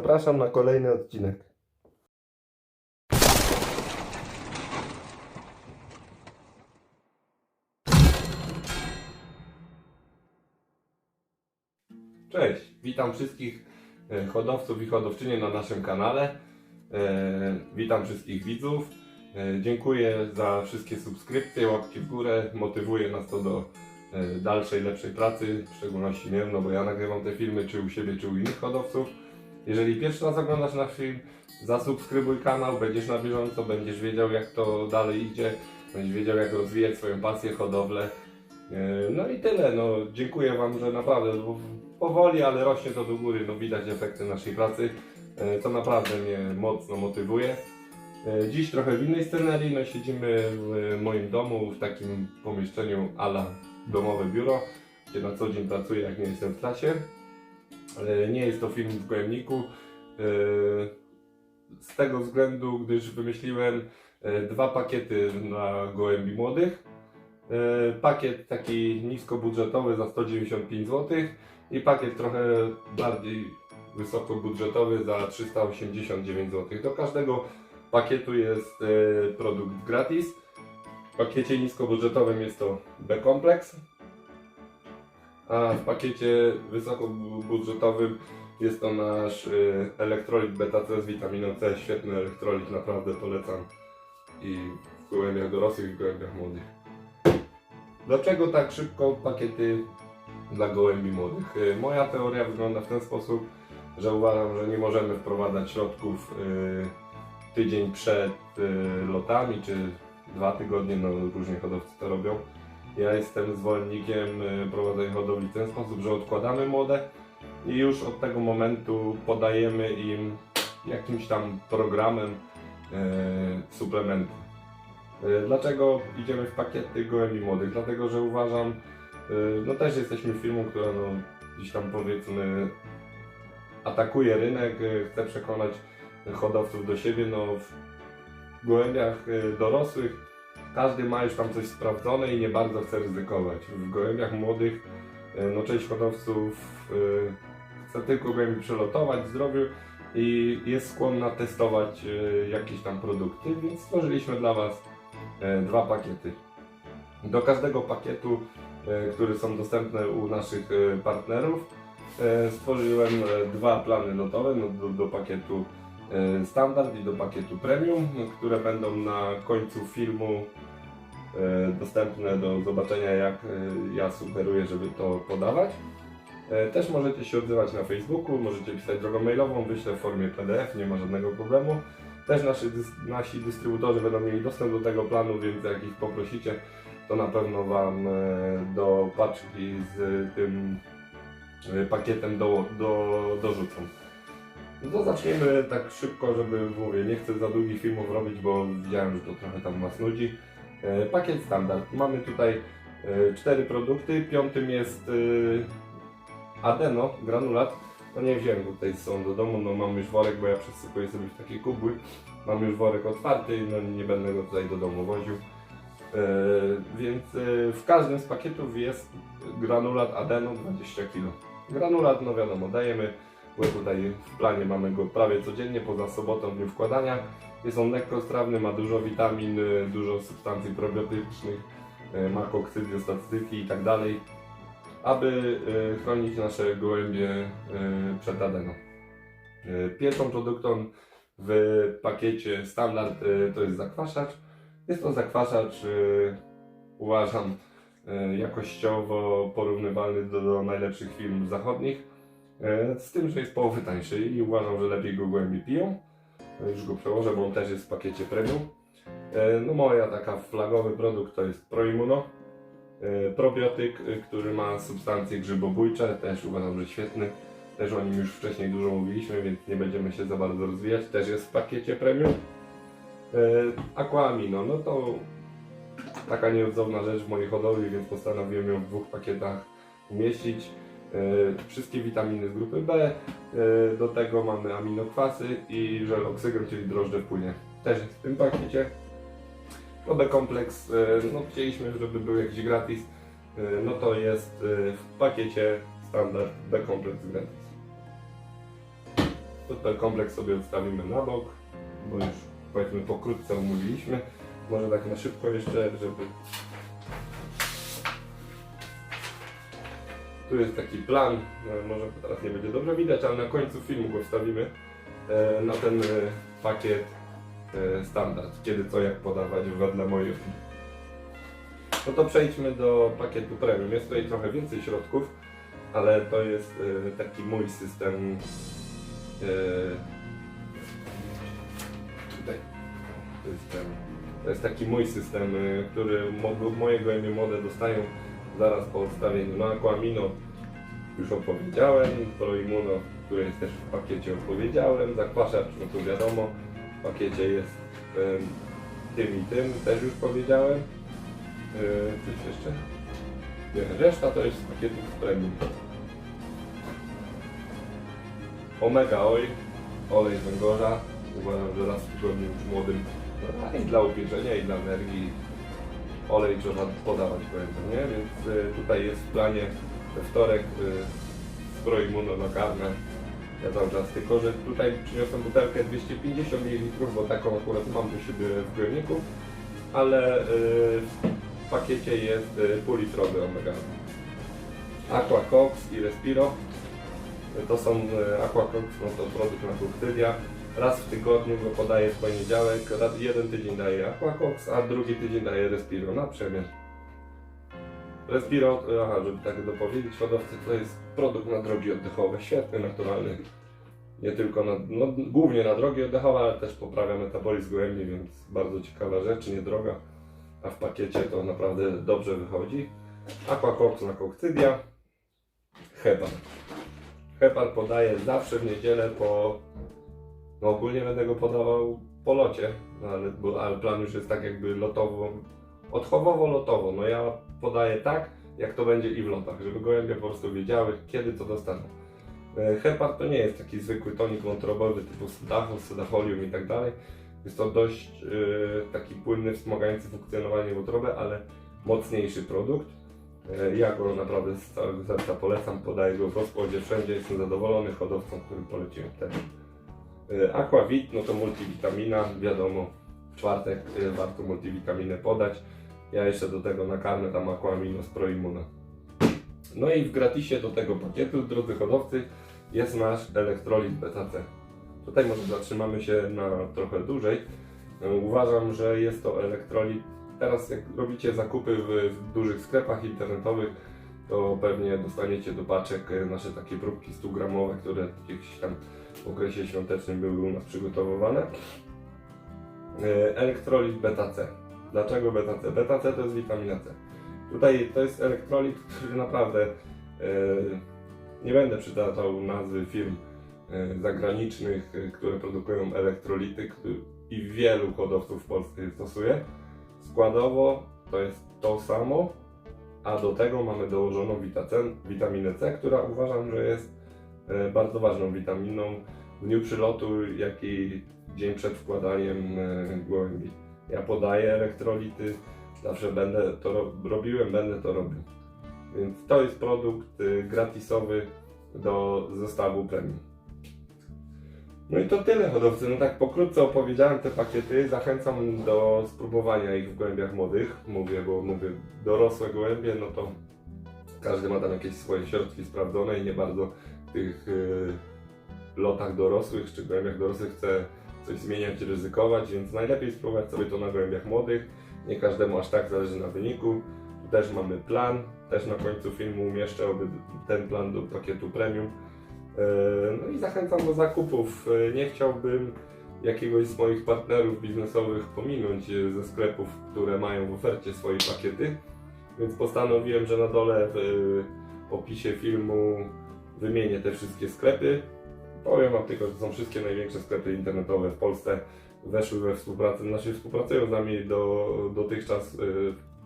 Zapraszam na kolejny odcinek. Cześć, witam wszystkich e, hodowców i hodowczynie na naszym kanale. E, Witam wszystkich widzów. E, Dziękuję za wszystkie subskrypcje, łapki w górę. Motywuje nas to do dalszej, lepszej pracy, w szczególności mnie, no bo ja nagrywam te filmy czy u siebie, czy u innych hodowców. Jeżeli pierwszy raz oglądasz nasz film, zasubskrybuj kanał, będziesz na bieżąco, będziesz wiedział jak to dalej idzie, będziesz wiedział jak rozwijać swoją pasję, hodowlę. E, No i tyle, no dziękuję Wam, że naprawdę powoli, ale rośnie to do góry, no widać efekty naszej pracy. E, To naprawdę mnie mocno motywuje. E, Dziś trochę w innej scenerii, no siedzimy w moim domu, w takim pomieszczeniu ala domowe biuro, gdzie na co dzień pracuję jak nie jestem w klasie. E, Nie jest to film w Gołębniku. e, Z tego względu, gdyż wymyśliłem e, dwa pakiety na gołębi młodych. Pakiet taki niskobudżetowy za 195 zł i pakiet trochę bardziej wysokobudżetowy za 389 zł. Do każdego pakietu jest produkt gratis. W pakiecie niskobudżetowym jest to B-kompleks, a w pakiecie wysokobudżetowym jest to nasz e, elektrolit beta-C z witaminą C. Świetny elektrolit, naprawdę polecam i w gołębiach dorosłych i w gołębiach młodych. Dlaczego tak szybko pakiety dla gołębi młodych? Y, Moja teoria wygląda w ten sposób, że uważam, że nie możemy wprowadzać środków y, tydzień przed y, lotami, czy dwa tygodnie, no różnie hodowcy to robią. Ja jestem zwolennikiem y, prowadzenia hodowli w ten sposób, że odkładamy młode i już od tego momentu podajemy im jakimś tam programem y, suplementy. Y, Dlaczego idziemy w pakiety gołębi młodych? Dlatego, że uważam, y, no też jesteśmy firmą, która no, gdzieś tam powiedzmy atakuje rynek, y, chce przekonać hodowców do siebie. No, w gołębiach dorosłych każdy ma już tam coś sprawdzone i nie bardzo chce ryzykować. W gołębiach młodych y, no, część hodowców y, chce tylko gołębi przelotować w zdrowiu i jest skłonna testować y, jakieś tam produkty, więc stworzyliśmy dla Was e, dwa pakiety. Do każdego pakietu, e, które są dostępne u naszych e, partnerów, e, stworzyłem e, dwa plany lotowe no, do, do pakietu e, standard i do pakietu premium, które będą na końcu filmu e, dostępne do zobaczenia, jak e, ja sugeruję, żeby to podawać. E, Też możecie się odzywać na Facebooku, możecie pisać drogą mailową, wyślę w formie PDF, nie ma żadnego problemu. Też nasi, nasi dystrybutorzy będą mieli dostęp do tego planu, więc jak ich poprosicie, to na pewno Wam e, do paczki z tym e, pakietem do, do, dorzucą. No to zaczniemy tak szybko, żeby mówię, nie chcę za długich filmów robić, bo widziałem, że to trochę tam Was nudzi. E, Pakiet standard. Mamy tutaj e, cztery produkty. Piątym jest e, Adeno, granulat. No nie wziąłem go tutaj są do domu, no mam już worek, bo ja przesypuję sobie w takie kubły. Mam już worek otwarty, no nie będę go tutaj do domu woził. E, więc e, w każdym z pakietów jest granulat Adeno 20 kg. Granulat, no wiadomo, dajemy, bo tutaj w planie mamy go prawie codziennie, poza sobotą w dniu wkładania. Jest on lekkostrawny, ma dużo witamin, e, dużo substancji probiotycznych, e, ma koksydy, statystyki i tak dalej, aby e, chronić nasze gołębie przed adeną. Pierwszą produktą w pakiecie standard to jest zakwaszacz. Jest to zakwaszacz, uważam, jakościowo porównywalny do, do najlepszych firm zachodnich. E, Z tym, że jest połowy tańszy i uważam, że lepiej go głębiej piją. E, Już go przełożę, bo on też jest w pakiecie premium. E, No moja taka flagowy produkt to jest Proimmuno. E, Probiotyk, który ma substancje grzybobójcze, też uważam, że świetny. Też o nim już wcześniej dużo mówiliśmy, więc nie będziemy się za bardzo rozwijać. Też jest w pakiecie premium. Aquamino, no to taka nieodzowna rzecz w mojej hodowli, więc postanowiłem ją w dwóch pakietach umieścić. E, Wszystkie witaminy z grupy B, e, do tego mamy aminokwasy i żel oksygen, czyli drożdże w płynie. Też jest w tym pakiecie. No B-kompleks, e, no chcieliśmy, żeby był jakiś gratis, no to jest w pakiecie standard B-kompleks gratis. Tutaj kompleks sobie odstawimy na bok, bo już powiedzmy pokrótce omówiliśmy. Może tak na szybko jeszcze, żeby... Tu jest taki plan, no, może teraz nie będzie dobrze widać, ale na końcu filmu go wstawimy e, na ten e, pakiet e, standard, kiedy co jak podawać wedle mojej opinii. No to przejdźmy do pakietu premium. Jest tutaj trochę więcej środków, ale to jest taki mój system. Tutaj. Ten, to jest taki mój system, który mo- moje gołębie młode dostają zaraz po odstawieniu. No Aquamino już opowiedziałem, Proimmuno, które jest też w pakiecie opowiedziałem, zakwaszacz, no to wiadomo, w pakiecie jest tym i tym, też już powiedziałem. Yy, coś jeszcze? Nie, reszta to jest z pakietów premium. Omega Oil, olej węgorza. Uważam, że raz w tygodniu już młodym no, i dla upieczenia, i dla energii olej trzeba podawać pamiętam, nie? Więc y, tutaj jest w planie we wtorek y, zbroi. Ja cały czas tylko, że tutaj przyniosłem butelkę 250 ml, bo taką akurat mam u siebie w gojowniku, ale y, w pakiecie jest y, półlitrowy omega. Aqua Cox i Respiro. To są y, Aqua Cox, no to produkt na koktylia. Raz w tygodniu go podaję w poniedziałek, raz, jeden tydzień daję Aqua Cox, a drugi tydzień daję Respiro na przemian. Respiro, aha, żeby tak dopowiedzieć hodowcy, to jest produkt na drogi oddechowe, świetny, naturalny. Nie tylko na, no, głównie na drogi oddechowe, ale też poprawia metabolizm gołębi, więc bardzo ciekawa rzecz, nie droga. A w pakiecie to naprawdę dobrze wychodzi. Aquacox na kokcydia. Hepar. Hepar podaję zawsze w niedzielę po... No ogólnie będę go podawał po locie, no ale, bo, ale plan już jest tak jakby lotowo, odchowowo-lotowo. No ja podaję tak, jak to będzie i w lotach, żeby gołębie po prostu wiedziały, kiedy co dostaną. E, Hepar to nie jest taki zwykły tonik wątrobowy typu Sudafol, Sudafolium i tak dalej. Jest to dość e, taki płynny, wspomagający funkcjonowanie wątroby, ale mocniejszy produkt. E, ja go naprawdę z całego serca polecam, podaję go w rozkładzie wszędzie, jestem zadowolony hodowcą, którym poleciłem też. E, Aquavit, no to multivitamina, wiadomo, w czwartek e, warto multivitaminę podać. Ja jeszcze do tego nakarmę tam Aquamino z Proimmuna. No i w gratisie do tego pakietu, drodzy hodowcy, jest nasz elektrolit BTC. Tutaj może zatrzymamy się na trochę dłużej. E, Uważam, że jest to elektrolit. Teraz jak robicie zakupy w, w dużych sklepach internetowych, to pewnie dostaniecie do paczek nasze takie próbki 100 gramowe, które gdzieś tam w okresie świątecznym były u nas przygotowywane. Elektrolit beta-C. Dlaczego beta-C? Beta-C to jest witamina C. Tutaj to jest elektrolit, który naprawdę e, nie będę przytaczał nazwy firm e, zagranicznych, e, które produkują elektrolity i wielu hodowców w Polsce je stosuje. Składowo to jest to samo, a do tego mamy dołożoną witaminę C, która uważam, że jest bardzo ważną witaminą w dniu przylotu, jak i dzień przed wkładaniem e, gołębi. Ja podaję elektrolity, zawsze będę to ro- robiłem, będę to robił. Więc to jest produkt y, gratisowy do zestawu premium. No i to tyle hodowcy. No tak pokrótce opowiedziałem te pakiety. Zachęcam do spróbowania ich w gołębiach młodych. Mówię, bo mówię dorosłe gołębie, no to każdy ma tam jakieś swoje środki sprawdzone i nie bardzo tych y, lotach dorosłych czy gołębiach dorosłych chce coś zmieniać, ryzykować, więc najlepiej spróbować sobie to na gołębiach młodych. Nie każdemu aż tak zależy na wyniku. Tu też mamy plan, też na końcu filmu umieszczę ten plan do pakietu premium. E, No i zachęcam do zakupów. E, Nie chciałbym jakiegoś z moich partnerów biznesowych pominąć e, ze sklepów, które mają w ofercie swoje pakiety, więc postanowiłem, że na dole w e, opisie filmu wymienię te wszystkie sklepy. Powiem Wam tylko, że są wszystkie największe sklepy internetowe w Polsce. Weszły we współpracę, znaczy współpracują z nami do, dotychczas y,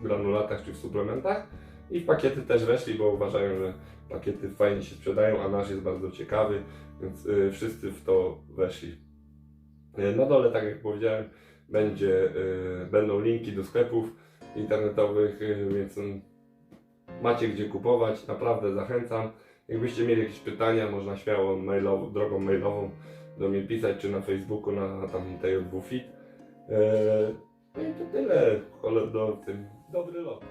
w granulatach czy w suplementach i w pakiety też weszli, bo uważają, że pakiety fajnie się sprzedają, a nasz jest bardzo ciekawy, więc y, wszyscy w to weszli. Y, Na dole, tak jak powiedziałem, będzie, będą linki do sklepów internetowych, więc mm, macie gdzie kupować, naprawdę zachęcam. Jakbyście mieli jakieś pytania, można śmiało mailowo, drogą mailową do mnie pisać, czy na Facebooku, na tam TJ2 Fit. E, no i to tyle. Cholera, dobry lot.